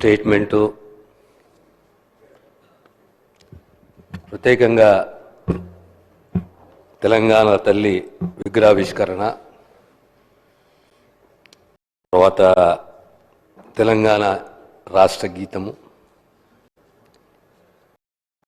Statement. ప్రత్యేకంగా తెలంగాణ తల్లి విగ్రహావిష్కరణ. తర్వాత తెలంగాణ రాష్ట్ర గీతము.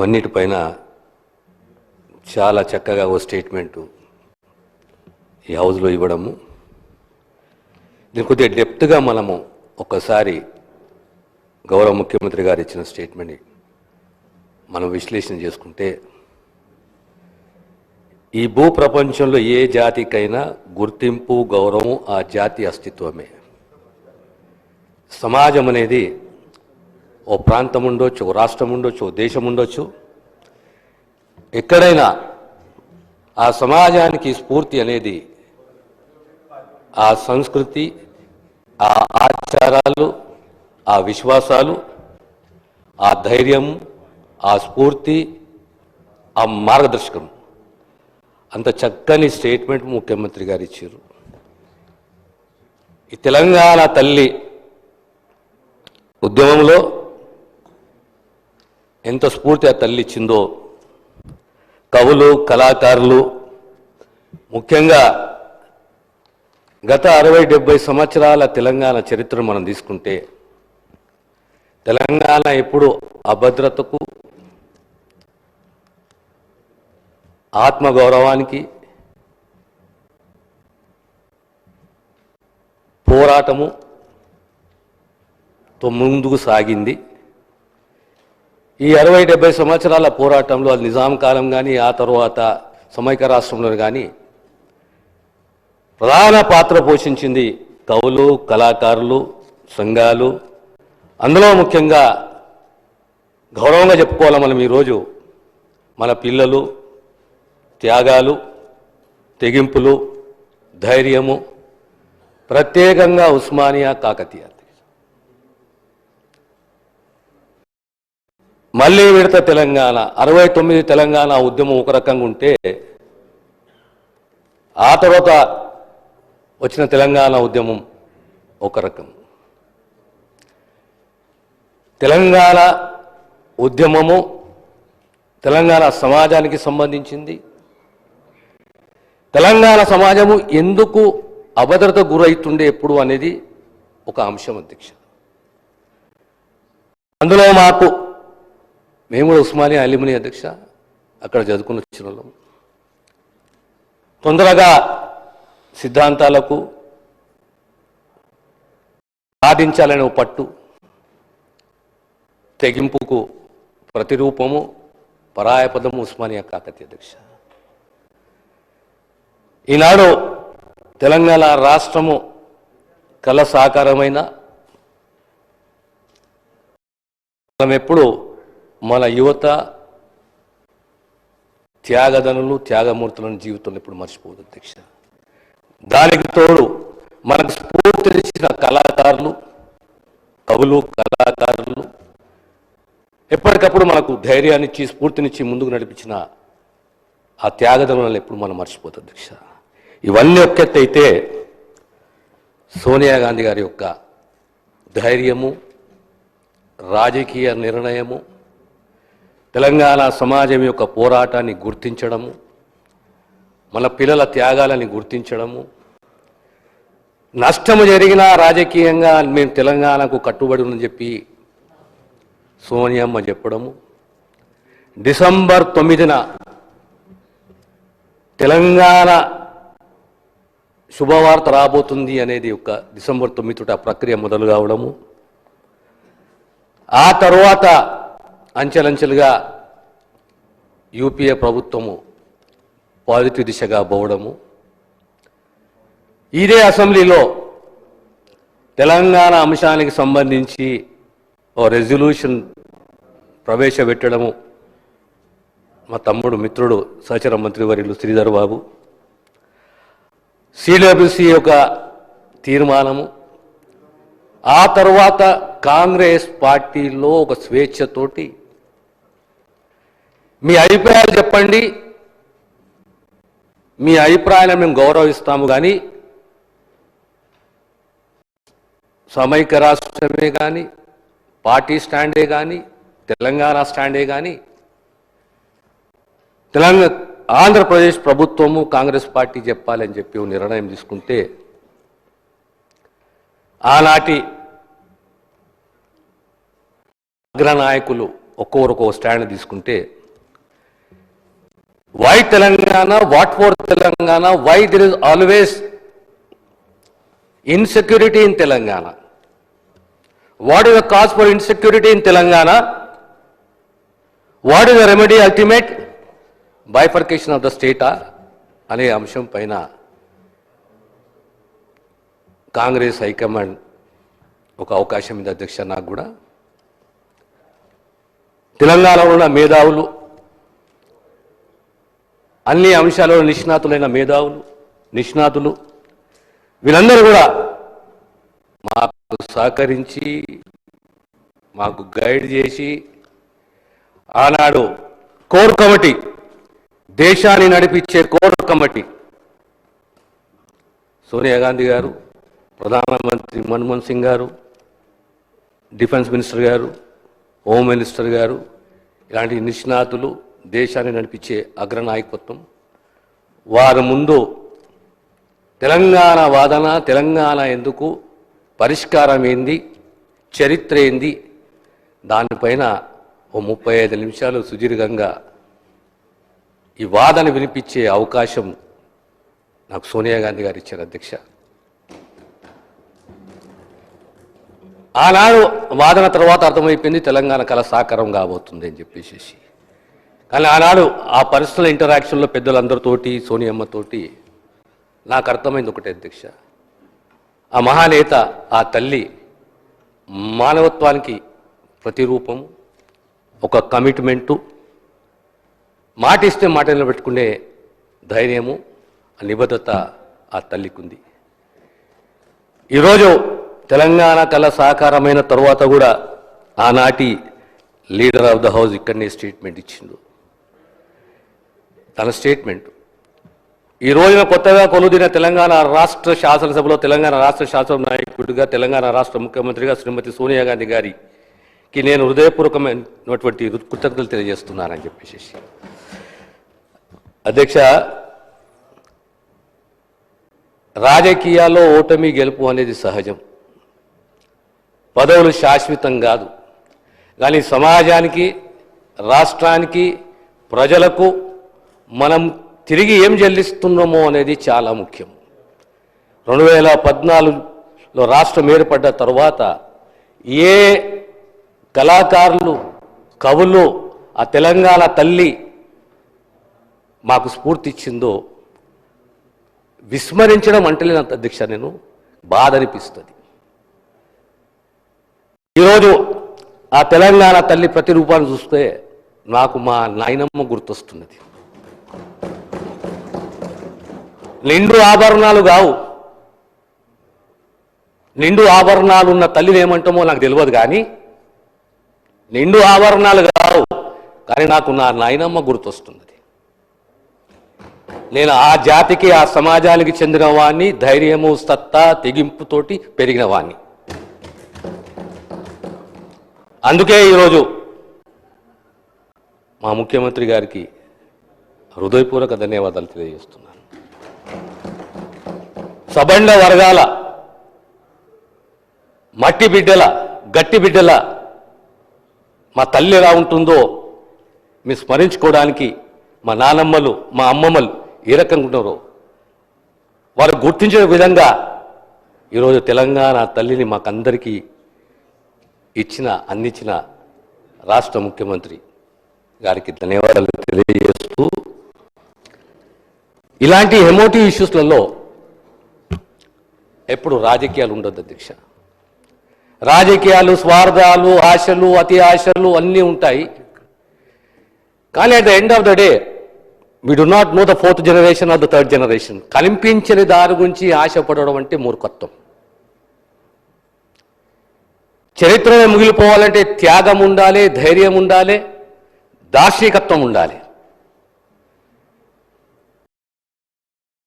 అన్నిటిపైన చాలా చక్కగా ఓ స్టేట్మెంటు ఈ హౌస్లో ఇవ్వడము. దీని కొద్దిగా డెప్త్గా మనము ఒక్కసారి గౌరవ ముఖ్యమంత్రి గారు ఇచ్చిన స్టేట్మెంట్ని మనం విశ్లేషణ చేసుకుంటే ఈ భూ ప్రపంచంలో ఏ జాతికైనా గుర్తింపు గౌరవం ఆ జాతి అస్తిత్వమే. సమాజం అనేది ఓ ప్రాంతం ఉండొచ్చు ఓ రాష్ట్రం ఉండొచ్చు ఓ దేశం ఉండొచ్చు. ఎక్కడైనా ఆ సమాజానికి స్ఫూర్తి అనేది ఆ సంస్కృతి ఆ ఆచారాలు ఆ విశ్వాసాలు ఆ ధైర్యం ఆ స్ఫూర్తి ఆ మార్గదర్శకం. అంత చక్కని స్టేట్మెంట్ ముఖ్యమంత్రి గారు ఇచ్చారు. ఈ తెలంగాణ తల్లి ఉద్యమంలో ఎంత స్ఫూర్తి ఆ తల్లి ఇచ్చిందో కవులు కళాకారులు ముఖ్యంగా గత అరవై డెబ్బై సంవత్సరాల తెలంగాణ చరిత్ర మనం తీసుకుంటే తెలంగాణ ఎప్పుడు అభద్రతకు ఆత్మగౌరవానికి పోరాటము తో ముందుకు సాగింది. ఈ అరవై డెబ్బై సంవత్సరాల పోరాటంలో అది నిజాం కాలం కానీ ఆ తర్వాత సమైక్య రాష్ట్రంలో కానీ ప్రధాన పాత్ర పోషించింది కవులు కళాకారులు సంఘాలు అందులో ముఖ్యంగా గౌరవంగా చెప్పుకోవాలి మనం ఈరోజు మన పిల్లలు త్యాగాలు తెగింపులు ధైర్యము ప్రత్యేకంగా ఉస్మానియా కాకతీయ మళ్ళీ విడత తెలంగాణ అరవై తొమ్మిది తెలంగాణ ఉద్యమం ఒక రకంగా ఉంటే ఆ తర్వాత వచ్చిన తెలంగాణ ఉద్యమం ఒక రకం. తెలంగాణ ఉద్యమము తెలంగాణ సమాజానికి సంబంధించింది. తెలంగాణ సమాజము ఎందుకు అభద్రత గురవుతుండే ఎప్పుడు అనేది ఒక అంశం అధ్యక్ష. అందులో మాకు మేము కూడా ఉస్మానియా అలిమిని అధ్యక్ష అక్కడ చదువుకుని వచ్చిన వాళ్ళం తొందరగా సిద్ధాంతాలకు సాధించాలనే పట్టు తెగింపుకు ప్రతిరూపము పరాయపదము ఉస్మానియా కాకతీయ దీక్ష. ఈనాడు తెలంగాణ రాష్ట్రము కళ సాకారమైన మనం ఎప్పుడు మన యువత త్యాగదనులు త్యాగమూర్తులను జీవితంలో ఇప్పుడు మర్చిపోదు అధ్యక్ష దానికి తోడు మనకు స్ఫూర్తినిచ్చిన కళాకారులు కవులు కళాకారులు ఎప్పటికప్పుడు మనకు ధైర్యాన్నిచ్చి స్ఫూర్తినిచ్చి ముందుకు నడిపించిన ఆ త్యాగదములను ఎప్పుడు మనం మర్చిపోతుంది దీక్ష. ఇవన్నీ ఒక్కెత్తైతే సోనియా గాంధీ గారి యొక్క ధైర్యము రాజకీయ నిర్ణయము తెలంగాణ సమాజం యొక్క పోరాటాన్ని గుర్తించడము మన పిల్లల త్యాగాలని గుర్తించడము. నష్టము జరిగినా రాజకీయంగా మేము తెలంగాణకు కట్టుబడి ఉందని చెప్పి సోనియమ్మ చెప్పడము. డిసెంబర్ తొమ్మిదిన తెలంగాణ శుభవార్త రాబోతుంది అనేది ఒక డిసెంబర్ తొమ్మిది ఆ ప్రక్రియ మొదలు కావడము. ఆ తరువాత అంచెలంచెలుగా యూపీఏ ప్రభుత్వము పాజిటివ్ దిశగా పోవడము. ఇదే అసెంబ్లీలో తెలంగాణ అంశానికి సంబంధించి రెజల్యూషన్ ప్రవేశపెట్టడము. మా తమ్ముడు మిత్రుడు సహచర మంత్రివర్యులు శ్రీధర్ బాబు. సిడబ్ల్యూసి యొక్క తీర్మానము. ఆ తర్వాత కాంగ్రెస్ పార్టీలో ఒక స్వేచ్ఛతోటి మీ అభిప్రాయాలు చెప్పండి. మీ అభిప్రాయాలను మేము గౌరవిస్తాము కానీ సమైక్య రాష్ట్రమే కానీ పార్టీ స్టాండే కానీ తెలంగాణ స్టాండే కానీ తెలంగాణ ఆంధ్రప్రదేశ్ ప్రభుత్వము కాంగ్రెస్ పార్టీ చెప్పాలని చెప్పి ఓ నిర్ణయం తీసుకుంటే ఆనాటి అగ్రనాయకులు ఒక్కొక్కరు స్టాండ్ తీసుకుంటే why Telangana what for Telangana why there is always insecurity in Telangana. What is the cause for insecurity in Telangana. What is the remedy ultimate bifurcation of the స్టేటా అనే అంశం పైన కాంగ్రెస్ హైకమాండ్ ఒక అవకాశం ఉంది అధ్యక్ష నాకు కూడా తెలంగాణలో ఉన్న మేధావులు అన్ని అంశాలలో నిష్ణాతులైన మేధావులు నిష్ణాతులు వీళ్ళందరూ కూడా మా సహకరించి మాకు గైడ్ చేసి ఆనాడు కోర్ కమిటీ దేశాన్ని నడిపించే కోర్ కమిటీ. సోనియా గాంధీ గారు ప్రధానమంత్రి Manmohan Singh garu defence minister garu home minister garu ఇలాంటి నిష్ణాతులు దేశాన్ని నడిపించే అగ్రనాయకత్వం వారి ముందు తెలంగాణ వాదన తెలంగాణ ఎందుకు పరిష్కారం ఏంది చరిత్ర ఏంది దానిపైన ఓ ముప్పై ఐదు నిమిషాలు సుదీర్ఘంగా ఈ వాదన వినిపించే అవకాశం నాకు సోనియా గాంధీ గారు ఇచ్చారు అధ్యక్ష. ఆనాడు వాదన తర్వాత అర్థమైపోయింది తెలంగాణ కళ సాకారం కాబోతుంది అని చెప్పేసి కానీ ఆనాడు ఆ పర్సనల్ ఇంటరాక్షన్లో పెద్దలందరితోటి సోనియమ్మతోటి నాకు అర్థమైంది ఒకటే అధ్యక్ష. ఆ మహానేత ఆ తల్లి మానవత్వానికి ప్రతిరూపం ఒక కమిట్మెంటు మాట ఇస్తే మాట నిలబెట్టుకునే ధైర్యము ఆ నిబద్ధత ఆ తల్లికి ఉంది ఈరోజు తెలంగాణ కళ సాకారమైన తర్వాత కూడా ఆనాటి లీడర్ ఆఫ్ ద హౌస్ ఇక్కడనే స్టేట్మెంట్ ఇచ్చిండు. తన స్టేట్మెంట్. ఈ రోజున కొత్తగా కొలుదిన తెలంగాణ రాష్ట్ర శాసనసభలో తెలంగాణ రాష్ట్ర శాసన నాయకుడిగా తెలంగాణ రాష్ట్ర ముఖ్యమంత్రిగా శ్రీమతి సోనియా గాంధీ గారికి నేను హృదయపూర్వకమైనటువంటి కృతజ్ఞతలు తెలియజేస్తున్నానని చెప్పేసి. అధ్యక్ష రాజకీయాల్లో ఓటమి గెలుపు అనేది సహజం. పదవులు శాశ్వతం కాదు. కానీ సమాజానికి రాష్ట్రానికి ప్రజలకు మనం తిరిగి ఏం చెల్లిస్తున్నామో అనేది చాలా ముఖ్యం. రెండు వేల పద్నాలుగులో రాష్ట్రం ఏర్పడ్డ తర్వాత ఏ కళాకారులు కవులు ఆ తెలంగాణ తల్లి మాకు స్ఫూర్తి ఇచ్చిందో విస్మరించడం అంటలేను అధ్యక్ష నేను బాధ అనిపిస్తుంది. ఈరోజు ఆ తెలంగాణ తల్లి ప్రతిరూపాన్ని చూస్తే నాకు మా నాయనమ్మ గుర్తొస్తున్నది. నిండు ఆభరణాలు కావు. నిండు ఆభరణాలు ఉన్న తల్లిని ఏమంటామో నాకు తెలియదు కానీ నిండు ఆభరణాలు కావు. కానీ నాకు నా నాయనమ్మ గుర్తొస్తున్నది. నేను ఆ జాతికి ఆ సమాజానికి చెందిన వాణ్ణి ధైర్యము సత్తా తెగింపుతోటి పెరిగిన వాణ్ణి. అందుకే ఈరోజు మా ముఖ్యమంత్రి గారికి హృదయపూర్వక ధన్యవాదాలు తెలియజేస్తున్నాను. సబండ వర్గాల మట్టి బిడ్డల గట్టి బిడ్డల మా తల్లి ఎలా ఉంటుందో మీరు స్మరించుకోవడానికి మా నానమ్మలు మా అమ్మమ్మలు ఏ రకంగా ఉన్నారో వారు గుర్తించే విధంగా ఈరోజు తెలంగాణ తల్లిని మాకందరికీ ఇచ్చిన అందించిన రాష్ట్ర ముఖ్యమంత్రి గారికి ధన్యవాదాలు తెలియజేస్తూ ఇలాంటి ఎమోటివ్ ఇష్యూస్లలో ఎప్పుడు రాజకీయాలు ఉండదు అధ్యక్ష రాజకీయాలు స్వార్థాలు ఆశలు అతి ఆశలు అన్నీ ఉంటాయి. కానీ at the end of the day we do not know the fourth generation or the third generation కనిపించని దారి గురించి ఆశపడడం అంటే మూర్ఖత్వం. చరిత్రలో మిగిలిపోవాలంటే త్యాగం ఉండాలి ధైర్యం ఉండాలి దార్శనికత్వం ఉండాలి.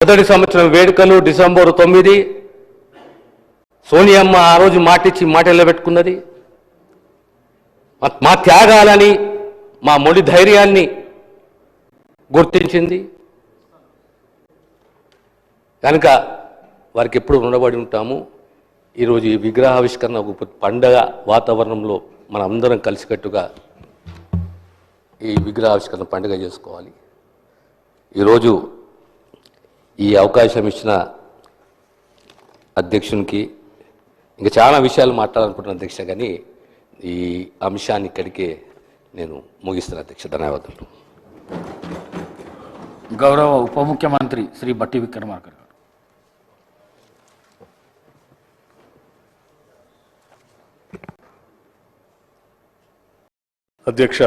మొదటి సంవత్సరం వేడుకలు డిసెంబర్ తొమ్మిది సోనియమ్మ ఆ రోజు మాటిచ్చి మాట నిలబెట్టుకున్నది మా- మా త్యాగాలని మా మొడి ధైర్యాన్ని గుర్తించింది. కనుక వారికి ఎప్పుడు రుణపడి ఉంటాము. ఈరోజు ఈ విగ్రహావిష్కరణ ఒక పండగ వాతావరణంలో మన అందరం కలిసికట్టుగా ఈ విగ్రహావిష్కరణ పండుగ చేసుకోవాలి. ఈరోజు ఈ అవకాశం ఇచ్చిన అధ్యక్షునికి ఇంకా చాలా విషయాలు మాట్లాడాలనుకుంటున్నాను అధ్యక్ష కానీ ఈ అంశాన్ని ఇక్కడికే నేను ముగిస్తాను అధ్యక్ష. ధన్యవాదాలు గౌరవ ఉప ముఖ్యమంత్రి శ్రీ బట్టి విక్రమార్క గారు. అధ్యక్ష